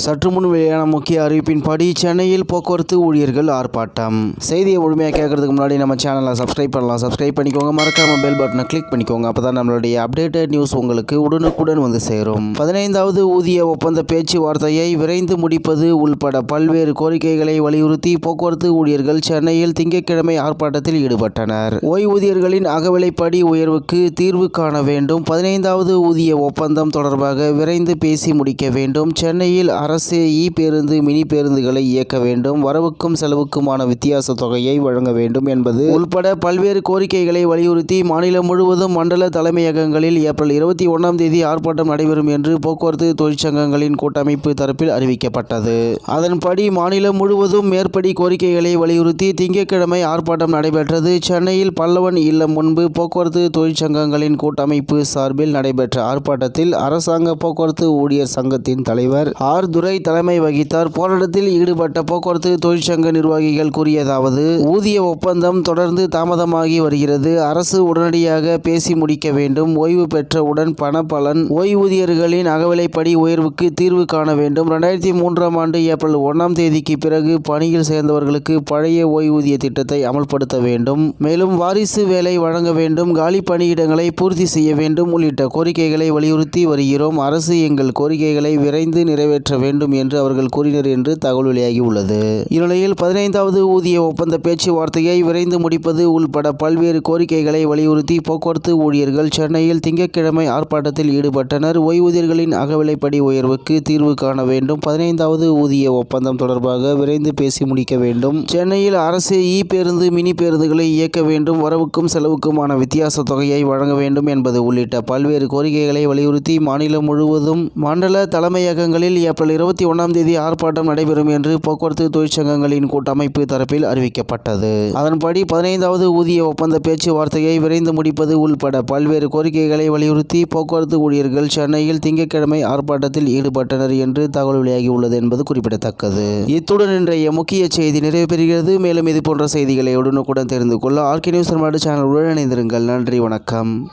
சற்று முன் வெளியான முக்கிய அறிவிப்பின்படி சென்னையில் போக்குவரத்து ஊழியர்கள் ஆர்ப்பாட்டம். செய்தியை முழுமையாக கேட்கறதுக்கு முன்னாடி நம்ம சேனலை சப்ஸ்கிரைப் பண்ணலாம். சப்ஸ்கிரைப் பண்ணிக்கோங்க. மறக்காம பெல் பட்டனை கிளிக் பண்ணிக்கோங்க. அப்பதான் நம்மளுடைய அப்டேட்டட் நியூஸ் உங்களுக்கு உடனுக்குடன் வந்து சேரும். பதினைந்தாவது ஊதிய ஒப்பந்த பேச்சுவார்த்தையை விரைந்து முடிப்பது உள்பட பல்வேறு கோரிக்கைகளை வலியுறுத்தி போக்குவரத்து ஊழியர்கள் சென்னையில் திங்கட்கிழமை ஆர்ப்பாட்டத்தில் ஈடுபட்டனர். ஓய்வூதியர்களின் அகவிலைப்படி உயர்வுக்கு தீர்வு காண வேண்டும். பதினைந்தாவது ஊதிய ஒப்பந்தம் தொடர்பாக விரைந்து பேசி முடிக்க வேண்டும். சென்னையில் அரசு இ பேருந்து மினி பேருந்துகளை இயக்க வேண்டும். வரவுக்கும் செலவுக்குமான வித்தியாச தொகையை வழங்க வேண்டும் என்பது உள்பட பல்வேறு கோரிக்கைகளை வலியுறுத்தி மாநிலம் முழுவதும் மண்டல தலைமையகங்களில் ஏப்ரல் இருபத்தி ஒன்றாம் தேதி ஆர்ப்பாட்டம் நடைபெறும் என்று போக்குவரத்து தொழிற்சங்கங்களின் கூட்டமைப்பு தரப்பில் அறிவிக்கப்பட்டது. அதன்படி மாநிலம் முழுவதும் மேற்படி கோரிக்கைகளை வலியுறுத்தி திங்கட்கிழமை ஆர்ப்பாட்டம் நடைபெற்றது. சென்னையில் பல்லவன் இல்லம் முன்பு போக்குவரத்து தொழிற்சங்கங்களின் கூட்டமைப்பு சார்பில் நடைபெற்ற ஆர்ப்பாட்டத்தில் அரசாங்க போக்குவரத்து ஊழியர் சங்கத்தின் தலைவர் ஆர். துரை தலைமை வகித்தார். போராட்டத்தில் ஈடுபட்ட போக்குவரத்து தொழிற்சங்க நிர்வாகிகள் கூறியதாவது ஊதிய ஒப்பந்தம் தொடர்ந்து தாமதமாகி வருகிறது. அரசு உடனடியாக பேசி முடிக்க வேண்டும். ஓய்வு பெற்றவுடன் பண பலன் ஓய்வூதியர்களின் அகவிலைப்படி உயர்வுக்கு தீர்வு காண வேண்டும். ரெண்டாயிரத்தி மூன்றாம் ஆண்டு ஏப்ரல் ஒன்றாம் தேதிக்கு பிறகு பணியில் சேர்ந்தவர்களுக்கு பழைய ஓய்வூதிய திட்டத்தை அமல்படுத்த வேண்டும். மேலும் வாரிசு வேலை வழங்க வேண்டும். காலி பணியிடங்களை பூர்த்தி செய்ய வேண்டும். உள்ளிட்ட கோரிக்கைகளை வலியுறுத்தி வருகிறோம். அரசு எங்கள் கோரிக்கைகளை விரைந்து நிறைவேற்ற வேண்டும் என்று அவர்கள் கூறினர் என்று தகவல் வெளியாகி உள்ளது இந்நிலையில் பதினைந்தாவது ஊதிய ஒப்பந்த பேச்சுவார்த்தையை விரைந்து முடிப்பது உள்பட பல்வேறு கோரிக்கைகளை வலியுறுத்தி போக்குவரத்து ஊழியர்கள் சென்னையில் திங்கட்கிழமை ஆர்ப்பாட்டத்தில் ஈடுபட்டனர். ஓய்வூதியர்களின் அகவிலைப்படி உயர்வுக்கு தீர்வு காண வேண்டும். பதினைந்தாவது ஊதிய ஒப்பந்தம் தொடர்பாக விரைந்து பேசி முடிக்க வேண்டும். சென்னையில் அரசு இ பேருந்து மினி பேருந்துகளை இயக்க வேண்டும். வரவுக்கும் செலவுக்குமான வித்தியாச தொகையை வழங்க வேண்டும் என்பது உள்ளிட்ட பல்வேறு கோரிக்கைகளை வலியுறுத்தி மாநிலம் முழுவதும் மண்டல தலைமையகங்களில் ஏப்ரல் இருபத்தி ஒன்றாம் தேதி ஆர்ப்பாட்டம் நடைபெறும் என்று போக்குவரத்து தொழிற்சங்கங்களின் கூட்டமைப்பு தரப்பில் அறிவிக்கப்பட்டது. அதன்படி பதினைந்தாவது ஊதிய ஒப்பந்த பேச்சுவார்த்தையை விரைந்து முடிப்பது உள்பட பல்வேறு கோரிக்கைகளை வலியுறுத்தி போக்குவரத்து ஊழியர்கள் சென்னையில் திங்கட்கிழமை ஆர்ப்பாட்டத்தில் ஈடுபட்டனர் என்று தகவல் வெளியாகியுள்ளது என்பது குறிப்பிடத்தக்கது. இத்துடன் இன்றைய முக்கிய செய்தி நிறைவு பெறுகிறது மேலும் இது போன்ற செய்திகளை உடனுக்குடன் தெரிந்து கொள்ள ஆர்கே நியூஸ் சேனலுடன் இணைந்திருங்கள். நன்றி வணக்கம்.